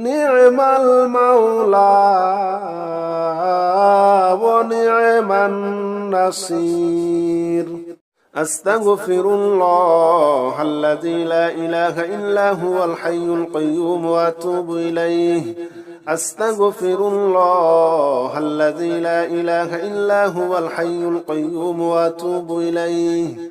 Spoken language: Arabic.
نعم المولى ونعم النصير. أستغفر الله الذي لا إله إلا هو الحي القيوم وأتوب إليه. أستغفر الله الذي لا إله إلا هو الحي القيوم وأتوب إليه.